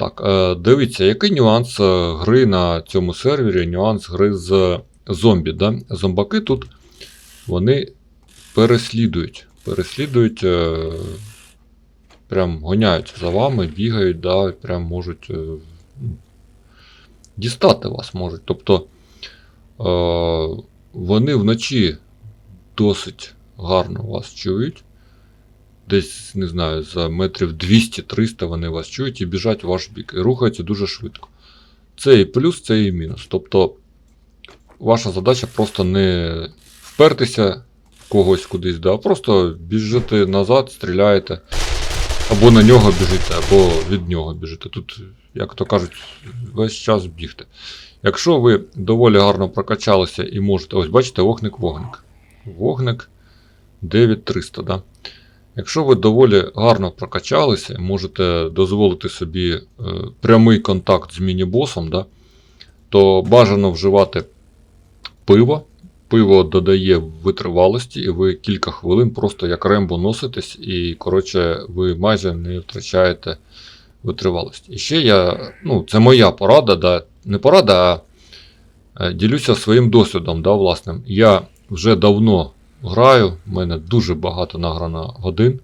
Так, е, дивіться, який нюанс е, гри на цьому сервері, нюанс гри з зомбі. Да? Зомбаки тут вони переслідують. Переслідують, е, прям гоняють за вами, бігають, да, прям можуть ну, дістати вас можуть. Тобто вони вночі досить гарно вас чують. Десь, не знаю, за метрів 200-300 вони вас чують і біжать в ваш бік. І рухаються дуже швидко. Це і плюс, це і мінус. Тобто, ваша задача просто не впертися когось кудись, да, а просто біжите назад, стріляєте. Або на нього біжите, або від нього біжите. Тут, як то кажуть, весь час бігти. Якщо ви доволі гарно прокачалися і можете. Ось бачите, вогник-вогник. Вогник 9300, да? Якщо ви доволі гарно прокачалися, можете дозволити собі е, прямий контакт з міні-босом, да, то бажано вживати пиво. Пиво додає витривалості, і ви кілька хвилин просто як рембо носитесь, і, коротше, ви майже не втрачаєте витривалості. І ще я, ну, це моя порада, да, не порада, а е, ділюся своїм досвідом, да, власним. Я вже давно граю, в мене дуже багато награно годин.